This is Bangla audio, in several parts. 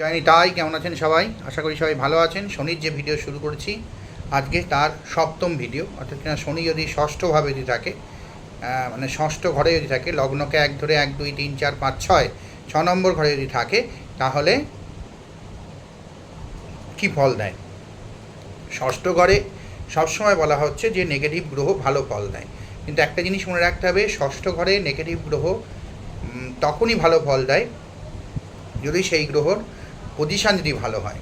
জয়নি, তাই কেমন আছেন সবাই? আশা করি সবাই ভালো আছেন। শনির যে ভিডিও শুরু করেছি, আজকে তার সপ্তম ভিডিও অর্থাৎ কিনা শনি যদি ষষ্ঠভাবে যদি থাকে মানে ষষ্ঠ ঘরে যদি থাকে, লগ্নকে এক ধরে এক, দুই, তিন, চার, পাঁচ, ছয়, ছ নম্বর ঘরে যদি থাকে, তাহলে কি ফল দেয়? ষষ্ঠ ঘরে সবসময় বলা হচ্ছে যে নেগেটিভ গ্রহ ভালো ফল দেয়। কিন্তু একটা জিনিস মনে রাখতে হবে, ষষ্ঠ ঘরে নেগেটিভ গ্রহ তখনই ভালো ফল দেয় যদি সেই গ্রহর পজিশান যদি ভালো হয়।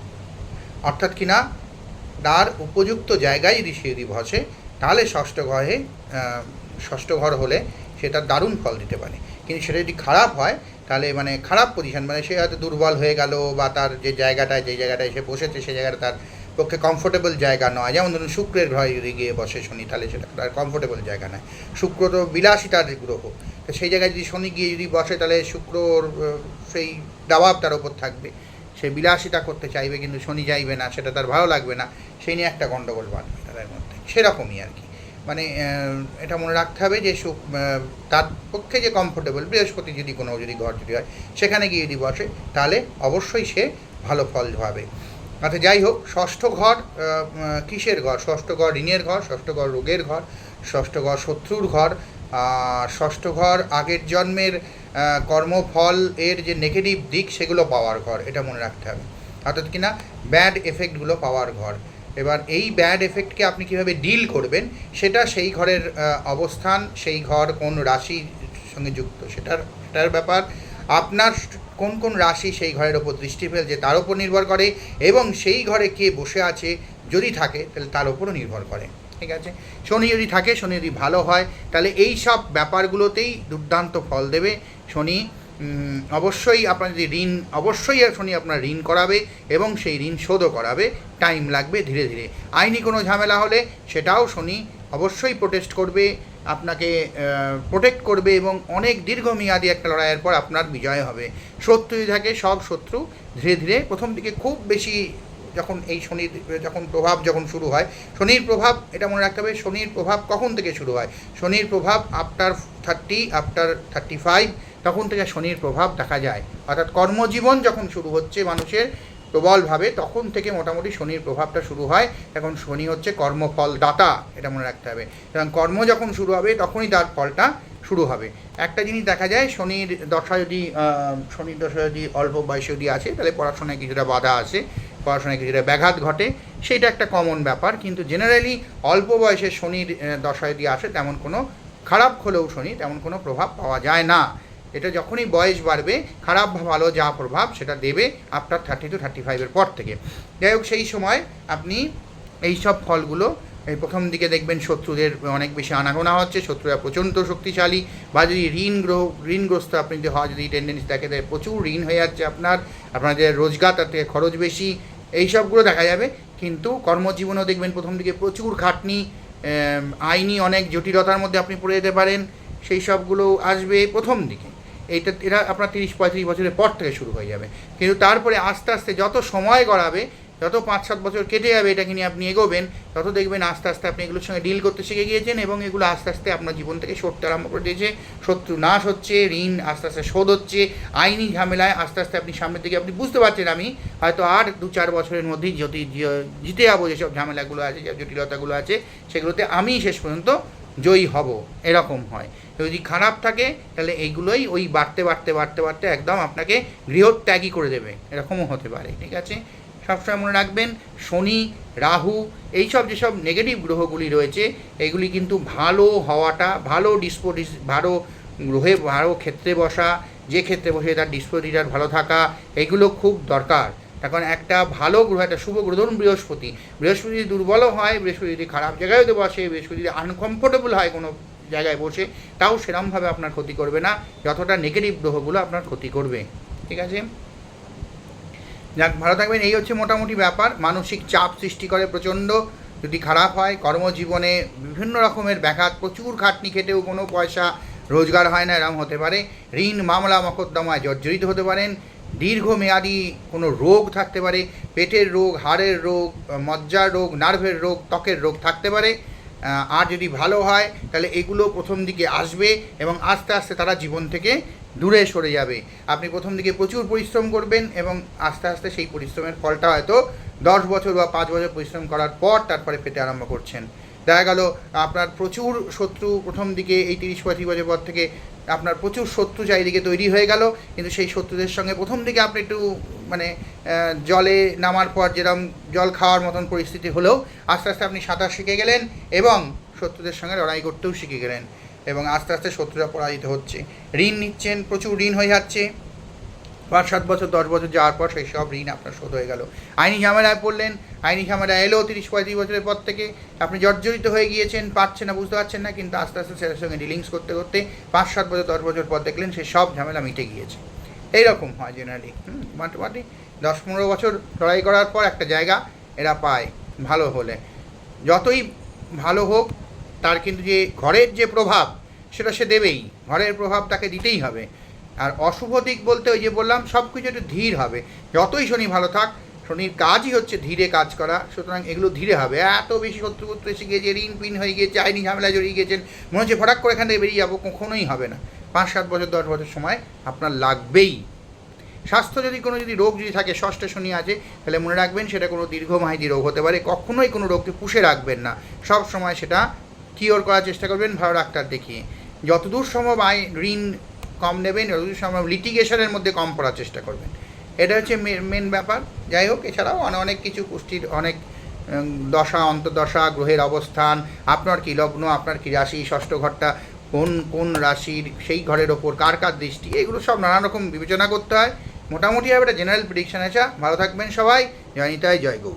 অর্থাৎ কিনা তার উপযুক্ত জায়গায় যদি সে যদি বসে, তাহলে ষষ্ঠ ঘরে ষষ্ঠ ঘর হলে সেটা দারুণ ফল দিতে পারে। কিন্তু সেটা যদি খারাপ হয়, তাহলে মানে খারাপ পজিশন মানে সে হয়তো দুর্বল হয়ে গেল বা তার যে জায়গাটায় যে জায়গাটায় সে বসেছে সেই জায়গাটা তার পক্ষে কমফোর্টেবল জায়গা নয়। যেমন ধরুন শুক্রের ঘরে যদি গিয়ে বসে শনি, তাহলে সেটা তার কমফোর্টেবল জায়গা নয়। শুক্র তো বিলাসিতার গ্রহ। তো সেই জায়গায় যদি শনি গিয়ে যদি বসে, তাহলে শুক্রর সেই দাবাব তার ওপর থাকবে। সে বিলাসিতা করতে চাইবে কিন্তু শনি চাইবে না, সেটা তার ভালো লাগবে না। সেই নিয়ে একটা গণ্ডগোল বাঁধবে তাদের মধ্যে। সেরকমই আর কি। মানে এটা মনে রাখতে হবে যে সুখ তার পক্ষে যে কমফোর্টেবল বৃহস্পতি যদি কোনো যদি ঘর যদি হয়, সেখানে গিয়ে যদি বসে, তাহলে অবশ্যই সে ভালো ফল পাবে। আচ্ছা যাই হোক, ষষ্ঠ ঘর কিসের ঘর? ষষ্ঠ ঘর ঋণের ঘর, ষষ্ঠ ঘর রোগের ঘর, ষষ্ঠ ঘর শত্রুর ঘর ষষ্ঠ ঘর আগের জন্মের কর্মফল এর যে নেগেটিভ দিক সেগুলো পাওয়ার ঘর, এটা মনে রাখতে হবে। অর্থাৎ কিনা ব্যাড এফেক্টগুলো পাওয়ার ঘর। এবার এই ব্যাড এফেক্টকে আপনি কীভাবে ডিল করবেন, সেটা সেই ঘরের অবস্থান, সেই ঘর কোন রাশির সঙ্গে যুক্ত, সেটার সেটার ব্যাপার। আপনার কোন কোন রাশি সেই ঘরের ওপর দৃষ্টি ফেলছে তার উপর নির্ভর করে, এবং সেই ঘরে কে বসে আছে, যদি থাকে, তাহলে তার উপরও নির্ভর করে। ঠিক আছে? শনি যদি থাকে, শনি যদি ভালো হয়, তাহলে এই সব ব্যাপারগুলোতেই দুর্দান্ত ফল দেবে। শনি অবশ্যই আপনার যদি ঋণ, অবশ্যই শনি আপনার ঋণ করাবে এবং সেই ঋণ শোধও করাবে। টাইম লাগবে ধীরে ধীরে। আইনি কোনো ঝামেলা হলে সেটাও শনি অবশ্যই প্রোটেস্ট করবে, আপনাকে প্রোটেক্ট করবে এবং অনেক দীর্ঘমেয়াদী একটা লড়াইয়ের পর আপনার বিজয় হবে। শত্রু যদি থাকে, সব শত্রু ধীরে ধীরে প্রথম দিকে খুব বেশি যখন এই শনির, যখন প্রভাব যখন শুরু হয়, শনির প্রভাব এটা মনে রাখতে হবে, শনির প্রভাব কখন থেকে শুরু হয়? শনির প্রভাব after thirty after thirty five তখন থেকে শনির প্রভাব দেখা যায়। অর্থাৎ কর্মজীবন যখন শুরু হচ্ছে মানুষের প্রবলভাবে, তখন থেকে মোটামুটি শনির প্রভাবটা শুরু হয়। এখন শনি হচ্ছে কর্মফল দাতা এটা মনে রাখতে হবে। এবং কর্ম যখন শুরু হবে, তখনই তার ফলটা শুরু হবে। একটা জিনিস দেখা যায়, শনির দশা যদি শনির দশা যদি অল্প বয়সে যদি আসে, তাহলে পড়াশোনায় কিছুটা বাধা আসে। পড়াশোনায় কিছুটা ব্যাঘাত ঘটে, সেটা একটা কমন ব্যাপার। কিন্তু জেনারেলি অল্প বয়সে শনির দশা যদি আসে, তেমন কোনো খারাপ হলেও শনি তেমন কোনো প্রভাব পাওয়া যায় না। এটা যখনই বয়স বাড়বে, খারাপ ভালো যা প্রভাব সেটা দেবে আফটার থার্টি টু থার্টি ফাইভের পর থেকে। যাই হোক, সেই সময় আপনি এই সব ফলগুলো, এই প্রথম দিকে দেখবেন শত্রুদের অনেক বেশি আনাগোনা হচ্ছে, শত্রুরা প্রচণ্ড শক্তিশালী বা যদি ঋণ গ্রহ, ঋণগ্রস্ত আপনি যদি হয়, যদি টেন্ডেন্সি থাকে, তাহলে প্রচুর ঋণ হয়ে যাচ্ছে আপনার আপনার যে রোজগার তার থেকে খরচ বেশি, এই সবগুলো দেখা যাবে। কিন্তু কর্মজীবনেও দেখবেন প্রথম দিকে প্রচুর খাটনি আইনি অনেক জটিলতার মধ্যে আপনি পড়ে যেতে পারেন, সেই সবগুলো আসবে প্রথম দিকে। এইটা, এরা আপনার তিরিশ, পঁয়ত্রিশ বছরের পর থেকে শুরু হয়ে যাবে। কিন্তু তারপরে আস্তে আস্তে যত সময় গড়াবে, যত পাঁচ, সাত বছর কেটে যাবে এটাকে নিয়ে আপনি এগোবেন, তত দেখবেন আস্তে আস্তে আপনি এগুলোর সঙ্গে ডিল করতে শিখে গিয়েছেন এবং এগুলো আস্তে আস্তে আপনার জীবন থেকে সরতে আরম্ভ করে দিয়েছে। শত্রু নাশ হচ্ছে, ঋণ আস্তে আস্তে শোধ হচ্ছে, আইনি ঝামেলায় আস্তে আস্তে আপনি সামনের দিকে আপনি বুঝতে পারছেন আমি, হয়তো আর দু, চার বছরের মধ্যেই যদি জিতে যাব যেসব ঝামেলাগুলো আছে জটিলতাগুলো আছে, সেগুলোতে আমি শেষ পর্যন্ত জয়ী হব, এরকম হয়। যদি খারাপ থাকে, তাহলে এইগুলোই ওই বাড়তে বাড়তে বাড়তে বাড়তে একদম আপনাকে গৃহত্যাগী করে দেবে। এরকমও হতে পারে, ঠিক আছে? সবসময় মনে রাখবেন, শনি, রাহু, এইসব যেসব নেগেটিভ গ্রহগুলি রয়েছে, এগুলি কিন্তু ভালো হওয়াটা, ভালো ডিসপোডিস ভালো গ্রহে, ভালো ক্ষেত্রে বসা, যে ক্ষেত্রে বসে তার ডিসপোজিটার ভালো থাকা, এগুলো খুব দরকার। এখন একটা ভালো গ্রহ, একটা শুভ গ্রহ, ধরুন বৃহস্পতি। বৃহস্পতি যদি দুর্বলও হয়, বৃহস্পতি যদি খারাপ জায়গায় যদি বসে, বৃহস্পতি যদি আনকমফোর্টেবল হয় কোনো জায়গায় বসে, তাও সেরমভাবে আপনার ক্ষতি করবে না। যতটা নেগেটিভ গ্রহগুলো আপনার ক্ষতি করবে। ঠিক আছে? যাক, ভালো থাকবেন। এই হচ্ছে মোটামুটি ব্যাপার। মানসিক চাপ সৃষ্টি করে প্রচণ্ড। যদি খারাপ হয়, কর্মজীবনে বিভিন্ন রকমের ব্যাঘাত, প্রচুর খাটনি খেটেও কোনো পয়সা রোজগার হয় না, এরম হতে পারে। ঋণ, মামলা, মকদ্দমায় জর্জরিত হতে পারেন। দীর্ঘমেয়াদী কোনো রোগ থাকতে পারে, পেটের রোগ, হাড়ের রোগ, মজ্জার রোগ, নার্ভের রোগ, ত্বকের রোগ থাকতে পারে। আর যদি ভালো হয়, তাহলে এগুলো প্রথম দিকে আসবে এবং আস্তে আস্তে তারা জীবন থেকে দূরে সরে যাবে। আপনি প্রথম দিকে প্রচুর পরিশ্রম করবেন এবং আস্তে আস্তে সেই পরিশ্রমের ফলটা হয়তো দশ বছর বা পাঁচ বছর পরিশ্রম করার পর তারপরে পেতে আরম্ভ করছেন। দেখা গেল, আপনার প্রচুর শত্রু প্রথম দিকে এই তিরিশ পঁয়ত্রিশ বছর পর থেকে আপনার প্রচুর শত্রু চারিদিকে তৈরি হয়ে গেল, কিন্তু সেই শত্রুদের সঙ্গে প্রথম দিকে আপনি একটু মানে জলে নামার পর যেরকম জল খাওয়ার মতন পরিস্থিতি হলেও আস্তে আস্তে আপনি সাঁতার শিখে গেলেন এবং শত্রুদের সঙ্গে লড়াই করতেও শিখে গেলেন এবং আস্তে আস্তে শত্রুরা পরাজিত হচ্ছে। ঋণ নিচ্ছেন, প্রচুর ঋণ হয়ে যাচ্ছে। পাঁচ, সাত বছর, দশ বছর যাওয়ার পর সেই সব ঋণ আপনার শোধ হয়ে গেল। আইনি ঝামেলায় পড়লেন, আইনি ঝামেলা এলো তিরিশ, পঁয়ত্রিশ বছরের পর থেকে। আপনি জর্জরিত হয়ে গিয়েছেন পারছেন না, বুঝতে পারছেন না, কিন্তু আস্তে আস্তে সেটার সঙ্গে ডিলিংস করতে করতে পাঁচ, সাত বছর, দশ বছর পর দেখলেন সেই সব ঝামেলা মিটে গিয়েছে। এইরকম হয় জেনারেলি হুম, মোটামুটি দশ, পনেরো বছর লড়াই করার পর একটা জায়গা এরা পায় ভালো হলে। যতই ভালো হোক, তার কিন্তু যে ঘরের যে প্রভাব, সেটা সে দেবেই। ঘরের প্রভাব তাকে দিতেই হবে। আর অশুভ দিক বলতে ওই যে বললাম, সব কিছু একটু ধীর হবে। যতই শনি ভালো থাক, শনির কাজই হচ্ছে ধীরে কাজ করা, সুতরাং এগুলো ধীরে হবে। এত বেশি শত্রুপুত্র এসে গিয়েছে, ঋণ পিন হয়ে গিয়েছে, আইনি ঝামেলায় জড়িয়ে গিয়েছেন, মনে হচ্ছে ফটাক করে এখান থেকে বেরিয়ে যাব, কখনোই হবে না। পাঁচ, সাত বছর, দশ বছর সময় আপনার লাগবেই। স্বাস্থ্য যদি কোনো যদি রোগ যদি থাকে, ষষ্ঠ শনি আছে, তাহলে মনে রাখবেন সেটা কোনো দীর্ঘমেয়াদী রোগ হতে পারে, কখনোই কোনো রোগকে পুষে রাখবেন না। সব সময় সেটা কিওর করার চেষ্টা করবেন, ভালো ডাক্তার দেখিয়ে। যতদূর সম্ভব আয় ঋণ কম নেবেন যতদূর সম্ভব লিটিগেশনের মধ্যে কম পড়ার চেষ্টা করবেন। এটা হচ্ছে মেন ব্যাপার। যাই হোক, এছাড়াও অনে- অনেক কিছু পুষ্টির অনেক দশা, অন্তর্দশা, গ্রহের অবস্থান, আপনার কি লগ্ন, আপনার কি রাশি, ষষ্ঠ ঘরটা, কোন কোন রাশির, সেই ঘরের ওপর কার কার দৃষ্টি, এগুলো সব নানা রকম বিবেচনা করতে হয়। মোটামুটি হবে একটা জেনারেল প্রেডিকশন আছে। ভালো থাকবেন সবাই। জয়নিতায় জয় গৌ